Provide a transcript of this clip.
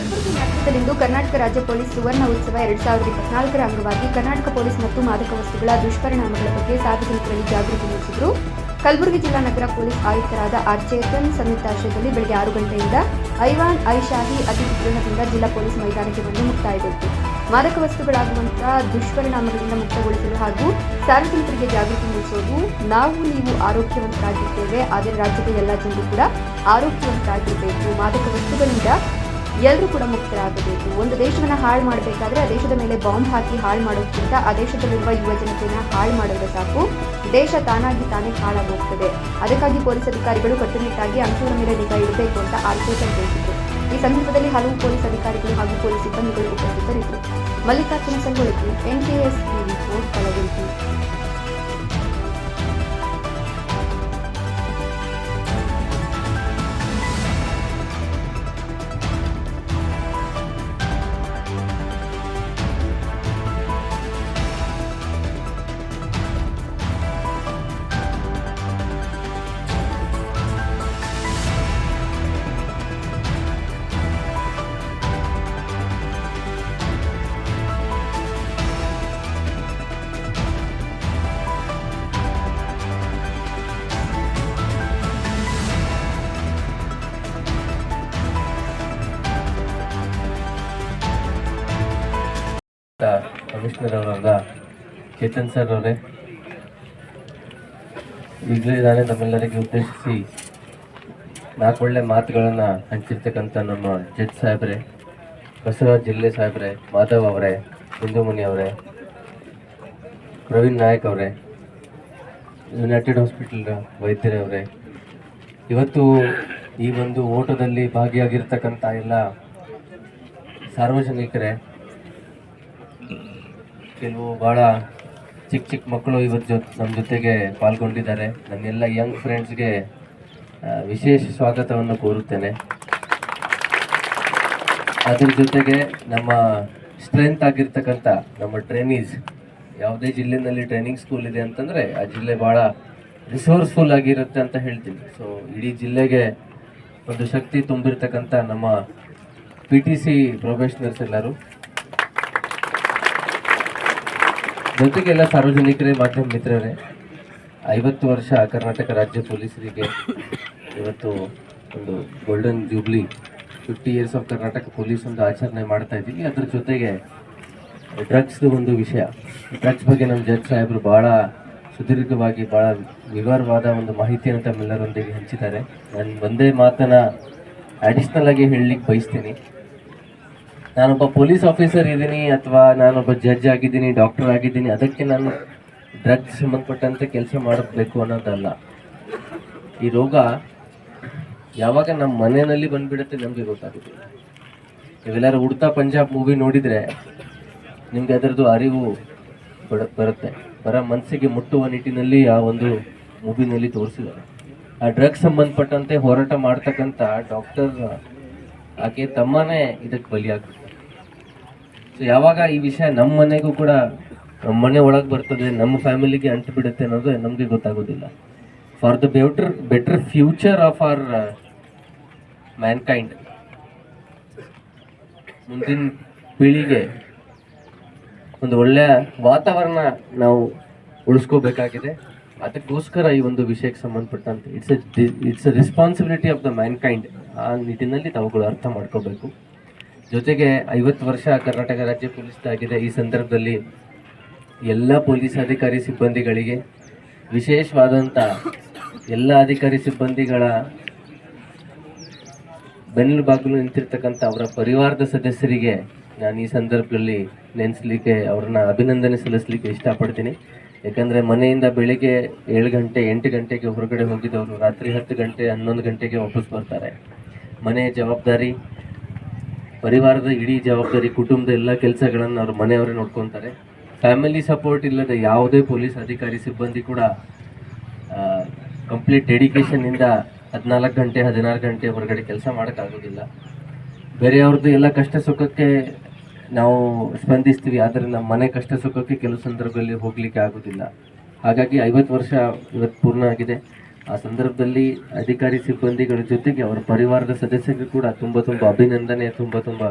ಕಲಬುರಗಿ ಕರ್ನಾಟಕ ರಾಜ್ಯ ಪೊಲೀಸ್ ಸುವರ್ಣ ಉತ್ಸವ ಎರಡ್ ಸಾವಿರದ ಇಪ್ಪತ್ನಾಲ್ಕರ ಅಂಗವಾಗಿ ಕರ್ನಾಟಕ ಪೊಲೀಸ್ ಮತ್ತು ಮಾದಕ ವಸ್ತುಗಳ ದುಷ್ಪರಿಣಾಮಗಳ ಬಗ್ಗೆ ಸಾರ್ವಜನಿಕರಲ್ಲಿ ಜಾಗೃತಿ ಮೂಡಿಸಿದರು. ಕಲಬುರಗಿ ಜಿಲ್ಲಾ ನಗರ ಪೊಲೀಸ್ ಆಯುಕ್ತರಾದ ಆರ್ ಚೇತನ್ ಸಂಯುಕ್ತಾಶ್ರಯದಲ್ಲಿ ಬೆಳಗ್ಗೆ ಆರು ಗಂಟೆಯಿಂದ ಐವಾನ್ ಐಶಾಹಿ ಅತಿ ಗೃಹದಿಂದ ಜಿಲ್ಲಾ ಪೊಲೀಸ್ ಮೈದಾನಕ್ಕೆ ಬಂದು ಮುಕ್ತಾಯಗೊಂಡಿತು. ಮಾದಕ ವಸ್ತುಗಳಾಗುವಂತಹ ದುಷ್ಪರಿಣಾಮಗಳಿಂದ ಮುಕ್ತಗೊಳಿಸಲು ಹಾಗೂ ಸಾರ್ವಜನಿಕರಿಗೆ ಜಾಗೃತಿ ಮೂಡಿಸುವುದು ನಾವು ನೀವು ಆರೋಗ್ಯವಂತರಾಗಿದ್ದೇವೆ ಆದರೆ ರಾಜ್ಯದ ಎಲ್ಲ ಜನರು ಕೂಡ ಆರೋಗ್ಯವಂತರಾಗಿರಬೇಕು. ಮಾದಕ ವಸ್ತುಗಳಿಂದ ಎಲ್ಲರೂ ಕೂಡ ಮುಕ್ತರಾಗಬೇಕು. ಒಂದು ದೇಶವನ್ನು ಹಾಳು ಮಾಡಬೇಕಾದ್ರೆ ಆ ದೇಶದ ಮೇಲೆ ಬಾಂಬ್ ಹಾಕಿ ಹಾಳು ಮಾಡೋದಕ್ಕಿಂತ ಆ ದೇಶದಲ್ಲಿರುವ ಯುವ ಜನತೆಯನ್ನು ಹಾಳು ಮಾಡಿದ್ರೆ ಸಾಕು. ದೇಶ ತಾನಾಗಿ ತಾನೇ ಹಾಳಾಗುತ್ತದೆ ಅದಕ್ಕಾಗಿ ಪೊಲೀಸ್ ಅಧಿಕಾರಿಗಳು ಕಟ್ಟುನಿಟ್ಟಾಗಿ ಅಂಶಗಳ ಮೇಲೆ ನಿಗಾ ಇಡಬೇಕು ಅಂತ ಆರ್ಕೇಶನ್ ತಿಳಿಸಿತು ಈ ಸಂದರ್ಭದಲ್ಲಿ ಹಲವು ಪೊಲೀಸ್ ಅಧಿಕಾರಿಗಳು ಹಾಗೂ ಪೊಲೀಸ್ ಸಿಬ್ಬಂದಿಗಳು ಉಪಸ್ಥಿತರಿದ್ದರು. Mallikarjuna Sangolagi NKS court Kalaburagi commissioner Chetan sir ಅವರೇ. ಈಗಲೇ ನಾನೇ ನಮ್ಮೆಲ್ಲರಿಗೆ ಉದ್ದೇಶಿಸಿ ನಾಲ್ಕು ಒಳ್ಳೆ ಮಾತುಗಳನ್ನು ಹಂಚಿರ್ತಕ್ಕಂಥ ನಮ್ಮ ಜಡ್ಜ್ ಸಾಹೇಬ್ರೆ, ಬಸವರಾಜ್ ಜಿಲ್ಲೆ ಸಾಹೇಬ್ರೆ, ಮಾಧವ್ ಅವರೇ ಹಿಂದೂಮಣಿ ಅವರೇ, ಪ್ರವೀಣ್ ನಾಯಕ್ ಅವರೇ, ಯುನೈಟೆಡ್ ಹಾಸ್ಪಿಟಲ್ ವೈದ್ಯರೇ ಅವರೇ. ಇವತ್ತು ಈ ಒಂದು ಓಟದಲ್ಲಿ ಭಾಗಿಯಾಗಿರ್ತಕ್ಕಂಥ ಎಲ್ಲ ಸಾರ್ವಜನಿಕರೇ ಕೆಲವು ಭಾಳ ಚಿಕ್ಕ ಚಿಕ್ಕ ಮಕ್ಕಳು ಇವರ ಜೊ ನಮ್ಮ ಜೊತೆಗೆ ಪಾಲ್ಗೊಂಡಿದ್ದಾರೆ. ನನ್ನೆಲ್ಲ ಯಂಗ್ ಫ್ರೆಂಡ್ಸ್ಗೆ ವಿಶೇಷ ಸ್ವಾಗತವನ್ನು ಕೋರುತ್ತೇನೆ. ಅದ್ರ ಜೊತೆಗೆ ನಮ್ಮ ಸ್ಟ್ರೆಂತ್ ಆಗಿರ್ತಕ್ಕಂಥ ನಮ್ಮ ಟ್ರೈನೀಸ್ ಯಾವುದೇ ಜಿಲ್ಲೆನಲ್ಲಿ ಟ್ರೈನಿಂಗ್ ಸ್ಕೂಲ್ ಇದೆ ಅಂತಂದರೆ ಆ ಜಿಲ್ಲೆ ಭಾಳ ರಿಸೋರ್ಸ್ಫುಲ್ ಆಗಿರುತ್ತೆ ಅಂತ ಹೇಳ್ತೀನಿ. ಸೊ ಇಡೀ ಜಿಲ್ಲೆಗೆ ಒಂದು ಶಕ್ತಿ ತುಂಬಿರ್ತಕ್ಕಂಥ ನಮ್ಮ ಪಿ ಟಿ ಸಿ ಪ್ರೊಫೆಷನಲ್ಸ್ ಎಲ್ಲರೂ ಜೊತೆಗೆಲ್ಲ ಸಾರ್ವಜನಿಕರೇ ಮಾಧ್ಯಮ ಮಿತ್ರರೇ, ಐವತ್ತು ವರ್ಷ ಕರ್ನಾಟಕ ರಾಜ್ಯ ಪೊಲೀಸರಿಗೆ ಇವತ್ತು ಒಂದು golden jubilee fifty years of Karnataka police ಒಂದು ಆಚರಣೆ ಮಾಡ್ತಾ ಇದ್ದೀವಿ. ಅದ್ರ ಜೊತೆಗೆ ಡ್ರಗ್ಸ್ದು ಒಂದು ವಿಷಯ. ಡ್ರಗ್ಸ್ ಬಗ್ಗೆ ನಮ್ಮ ಜಡ್ಜ್ ಸಾಹೇಬರು ಭಾಳ ಸುದೀರ್ಘವಾಗಿ ಭಾಳ ವಿವರವಾದ ಒಂದು ಮಾಹಿತಿಯನ್ನು ತಮ್ಮೆಲ್ಲರೊಂದಿಗೆ ಹಂಚಿದ್ದಾರೆ. ನಾನು ಒಂದೇ ಮಾತನ್ನು ಅಡಿಷ್ನಲ್ ಆಗಿ ಹೇಳಲಿಕ್ಕೆ ಬಯಸ್ತೀನಿ. ನಾನೊಬ್ಬ ಪೊಲೀಸ್ ಆಫೀಸರ್ ಇದ್ದೀನಿ ಅಥವಾ ನಾನೊಬ್ಬ ಜಡ್ಜ್ ಆಗಿದ್ದೀನಿ, ಡಾಕ್ಟರ್ ಆಗಿದ್ದೀನಿ, ಅದಕ್ಕೆ ನಾನು ಡ್ರಗ್ಸ್ ಸಂಬಂಧಪಟ್ಟಂತೆ ಕೆಲಸ ಮಾಡಬೇಕು ಅನ್ನೋದಲ್ಲ. ಈ ರೋಗ ಯಾವಾಗ ನಮ್ಮ ಮನೆಯಲ್ಲಿ ಬಂದ್ಬಿಡುತ್ತೆ ನಮಗೆ ಗೊತ್ತಾಗುತ್ತೆ ನೀವೆಲ್ಲರೂ ಉಡ್ತಾ ಪಂಜಾಬ್ ಮೂವಿ ನೋಡಿದರೆ ನಿಮಗೆ ಅದರದ್ದು ಅರಿವು ಬಡ- ಬರುತ್ತೆ. ಬರ ಮನಸ್ಸಿಗೆ ಮುಟ್ಟುವ ನಿಟ್ಟಿನಲ್ಲಿ ಆ ಒಂದು ಮೂವಿನಲ್ಲಿ ತೋರಿಸಿದ್ದಾರೆ. ಆ ಡ್ರಗ್ ಸಂಬಂಧಪಟ್ಟಂತೆ ಹೋರಾಟ ಮಾಡ್ತಕ್ಕಂಥ ಡಾಕ್ಟರ್ ಆಕೆ ತಮ್ಮನೇ ಇದಕ್ಕೆ ಬಲಿಯಾಗ್ತಾರೆ ಸೊ ಯಾವಾಗ ಈ ವಿಷಯ ನಮ್ಮ ಮನೆಗೂ ಕೂಡ ನಮ್ಮ ಮನೆ ಒಳಗೆ ಬರ್ತದೆ, ನಮ್ಮ ಫ್ಯಾಮಿಲಿಗೆ ಅಂಟು ಬಿಡುತ್ತೆ ಅನ್ನೋದು ನಮಗೆ ಗೊತ್ತಾಗೋದಿಲ್ಲ. For the better better future of our mankind ಮುಂದಿನ ಪೀಳಿಗೆ ಒಂದು ಒಳ್ಳೆಯ ವಾತಾವರಣ ನಾವು ಉಳಿಸ್ಕೋಬೇಕಾಗಿದೆ. ಅದಕ್ಕೋಸ್ಕರ ಈ ಒಂದು ವಿಷಯಕ್ಕೆ ಸಂಬಂಧಪಟ್ಟಂತೆ it's it's a responsibility of the mankind ಆ ನಿಟ್ಟಿನಲ್ಲಿ ತಾವುಗಳು ಅರ್ಥ ಮಾಡ್ಕೋಬೇಕು. ಜೊತೆಗೆ ಐವತ್ತು ವರ್ಷ ಕರ್ನಾಟಕ ರಾಜ್ಯ ಪೊಲೀಸ್ ಆಗಿದೆ ಈ ಸಂದರ್ಭದಲ್ಲಿ ಎಲ್ಲ ಪೊಲೀಸ್ ಅಧಿಕಾರಿ ಸಿಬ್ಬಂದಿಗಳಿಗೆ ವಿಶೇಷವಾದಂಥ ಎಲ್ಲ ಅಧಿಕಾರಿ ಸಿಬ್ಬಂದಿಗಳ ಬೆನ್ನೆಲುಬಾಗಲು ನಿಂತಿರ್ತಕ್ಕಂಥ ಅವರ ಪರಿವಾರದ ಸದಸ್ಯರಿಗೆ ನಾನು ಈ ಸಂದರ್ಭದಲ್ಲಿ ನೆನೆಸ್ಲಿಕ್ಕೆ ಅವ್ರನ್ನ ಅಭಿನಂದನೆ ಸಲ್ಲಿಸಲಿಕ್ಕೆ ಇಷ್ಟಪಡ್ತೀನಿ. ಯಾಕಂದರೆ ಮನೆಯಿಂದ ಬೆಳಿಗ್ಗೆ ಏಳು ಗಂಟೆ, ಎಂಟು ಗಂಟೆಗೆ ಹೊರಗಡೆ ಹೋಗಿದ್ದವರು ರಾತ್ರಿ ಹತ್ತು ಗಂಟೆ, ಹನ್ನೊಂದು ಗಂಟೆಗೆ ವಾಪಸ್ ಬರ್ತಾರೆ. ಮನೆಯ ಜವಾಬ್ದಾರಿ, ಪರಿವಾರದ ಇಡೀ ಜವಾಬ್ದಾರಿ, ಕುಟುಂಬದ ಎಲ್ಲ ಕೆಲಸಗಳನ್ನು ಅವರು ಮನೆಯವರೇ ನೋಡ್ಕೊತಾರೆ. ಫ್ಯಾಮಿಲಿ ಸಪೋರ್ಟ್ ಇಲ್ಲದೆ ಯಾವುದೇ ಪೊಲೀಸ್ ಅಧಿಕಾರಿ, ಸಿಬ್ಬಂದಿ ಕೂಡ ಕಂಪ್ಲೀಟ್ ಡೆಡಿಕೇಶನ್ನಿಂದ ಹದಿನಾಲ್ಕು ಗಂಟೆ, ಹದಿನಾರು ಗಂಟೆ ಹೊರಗಡೆ ಕೆಲಸ ಮಾಡೋಕ್ಕಾಗೋದಿಲ್ಲ. ಬೇರೆಯವ್ರದ್ದು ಎಲ್ಲ ಕಷ್ಟ ಸುಖಕ್ಕೆ ನಾವು ಸ್ಪಂದಿಸ್ತೀವಿ, ಆದರೆ ನಮ್ಮ ಮನೆ ಕಷ್ಟ ಸುಖಕ್ಕೆ ಕೆಲವು ಸಂದರ್ಭದಲ್ಲಿ ಹೋಗಲಿಕ್ಕೆ ಆಗೋದಿಲ್ಲ. ಹಾಗಾಗಿ ಐವತ್ತು ವರ್ಷ ಇವತ್ತು ಪೂರ್ಣ ಆಗಿದೆ. ಆ ಸಂದರ್ಭದಲ್ಲಿ ಅಧಿಕಾರಿ ಸಿಬ್ಬಂದಿಗಳ ಜೊತೆಗೆ ಅವರ ಪರಿವಾರದ ಸದಸ್ಯರಿಗೂ ಕೂಡ ತುಂಬ ತುಂಬ ಅಭಿನಂದನೆ, ತುಂಬ ತುಂಬ